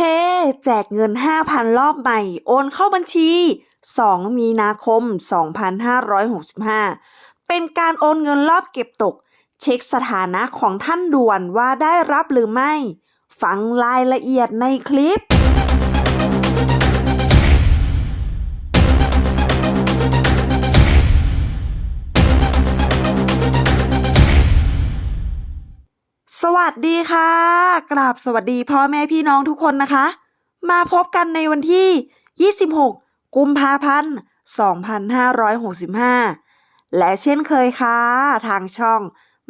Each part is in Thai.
เฮ้ แจกเงิน 5,000 รอบใหม่ โอนเข้าบัญชี 2 มีนาคม 2565 เป็นการโอนเงินรอบเก็บตก เช็คสถานะของท่านด่วนว่าได้รับหรือไม่ ฟังรายละเอียดในคลิป สวัสดีค่ะ กราบสวัสดีพ่อแม่พี่น้องทุกคนนะคะ มาพบกันในวันที่ 26 กุมภาพันธ์ 2565 และเช่นเคยค่ะ ทางช่อง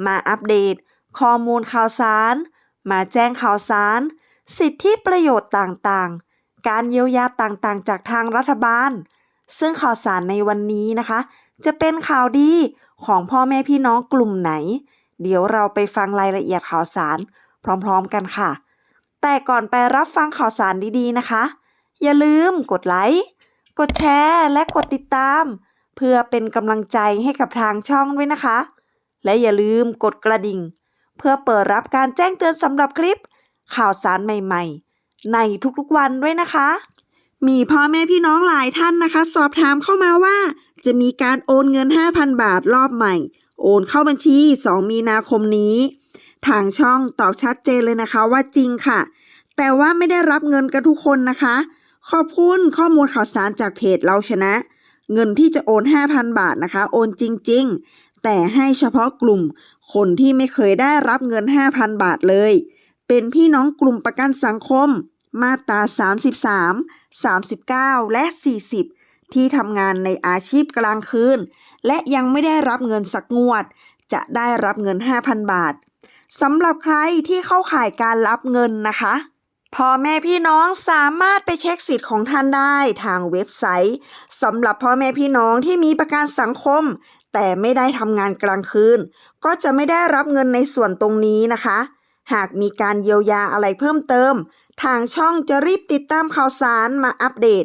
มาอัปเดต ข้อมูลข่าวสาร มาแจ้งข่าวสาร สิทธิประโยชน์ต่างๆ การเยียวยาต่างๆ จากทางรัฐบาล ซึ่งข่าวสารในวันนี้นะคะ จะเป็นข่าวดีของพ่อแม่พี่น้องกลุ่มไหน เดี๋ยวเราไปฟังรายละเอียดข่าวสาร พร้อมๆกันค่ะ แต่ก่อนไปรับฟังข่าวสารดีๆนะคะ อย่าลืมกดไลค์กดแชร์และกดติดตาม เพื่อเป็นกำลังใจให้กับทางช่องด้วยนะคะ และอย่าลืมกดกระดิ่ง เพื่อเปิดรับการแจ้งเตือนสำหรับคลิป ข่าวสารใหม่ๆ ในทุกๆวันด้วยนะคะ มีพ่อแม่พี่น้องหลายท่านนะคะ สอบถามเข้ามาว่า จะมีการโอนเงิน 5,000 บาทรอบใหม่ โอนเข้าบัญชี 2 มีนาคมนี้ ทางช่องตอบชัดเจนเลยนะคะว่าจริงค่ะ แต่ว่าไม่ได้รับเงินกันทุกคนนะคะ ขอบคุณข้อมูลข่าวสารจากเพจเราชนะ เงินที่จะโอน 5,000 บาทนะคะ โอนจริง ๆ แต่ให้เฉพาะกลุ่ม คนที่ไม่เคยได้รับเงิน 5,000 บาทเลย เป็นพี่น้องกลุ่มประกันสังคม มาตรา 33 39 และ 40 ที่ทำงานในอาชีพกลางคืน และยังไม่ได้รับเงินสักงวด จะได้รับเงิน 5,000 บาทสำหรับใครที่เข้าข่ายการรับเงินนะคะพ่อแม่พี่น้องสามารถไปเช็คสิทธิ์ของท่านได้ทางเว็บไซต์สำหรับพ่อแม่พี่น้องที่มีประกันสังคม แต่ไม่ได้ทำงานกลางคืน ก็จะไม่ได้รับเงินในส่วนตรงนี้นะคะ หากมีการเยียวยาอะไรเพิ่มเติม ทางช่องจะรีบติดตามข่าวสารมาอัปเดต